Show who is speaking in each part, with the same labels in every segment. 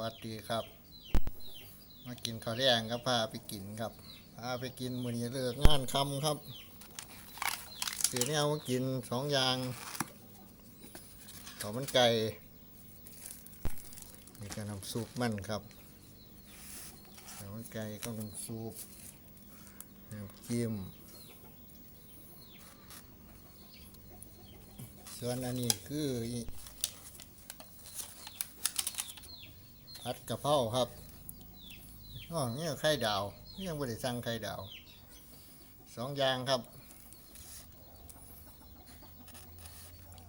Speaker 1: วัสดีครับ มากินข้าวแดงครับพาไปกินครับพาไปกินมื้อนี้เลิกงานคำครับถือแนวมากินสองอย่างข้าวมันไก่มีการะน้ำซุปมันครับข้าวมันไก่ก็น้ำซุปน้ำจิ้มส่วนอันนี้คืออี ผัดกะเพราครับอ๋อนี่ไข่ดาวนี่ยังไม่ได้สั่งไข่ดาวสองอย่างครับ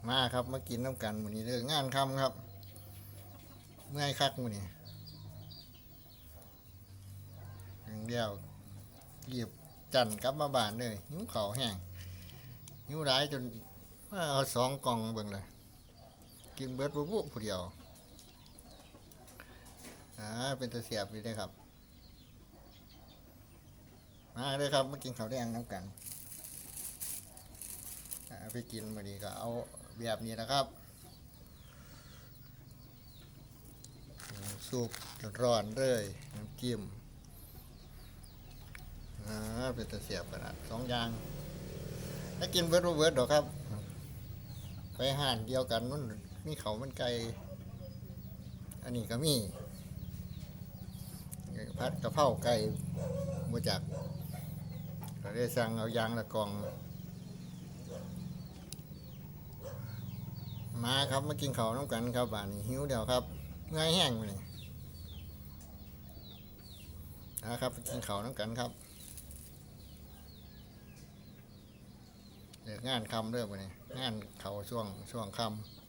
Speaker 1: มาครับมากินน้ำกันวันนี้เลิกงานคำครับ เมื่อยคักวันนี้อย่างเดียวหยิบจันกลับมาบ้านเลยหิวเขาแห้งหิวร้ายจนเอาสองกล่องเบิ่งเลย กินเบิร์ดปุ๊บปุ๊บผู้เดียว อ่าเป็นตะเสียบดีเลยครับ มาเลยครับมากินข้าวแดงน้ำกันอ่าไปกินมาดีก็เอาแบบนี้นะครับซุปร้อนเลยน้ำจิ้มอ่าเป็นตะเสียบขนาดสองอย่างถ้ากินเบิร์ดบ่เบิร์ดหรอครับ ไปห่านเดียวกันนู่นมีเขามันไก่อันนี้ก็มี พัดกะเพราไก่มาจากก็ได้สั่งเอายางละกองมาครับมากินข้าวน้ำกันครับบ้านนี้หิวเดียวครับเมื่อยแห้งเลยนะครับกินข้าวน้ำกันครับเลิกงานคำเริ่มเลยงานเขาช่วงช่วงคำ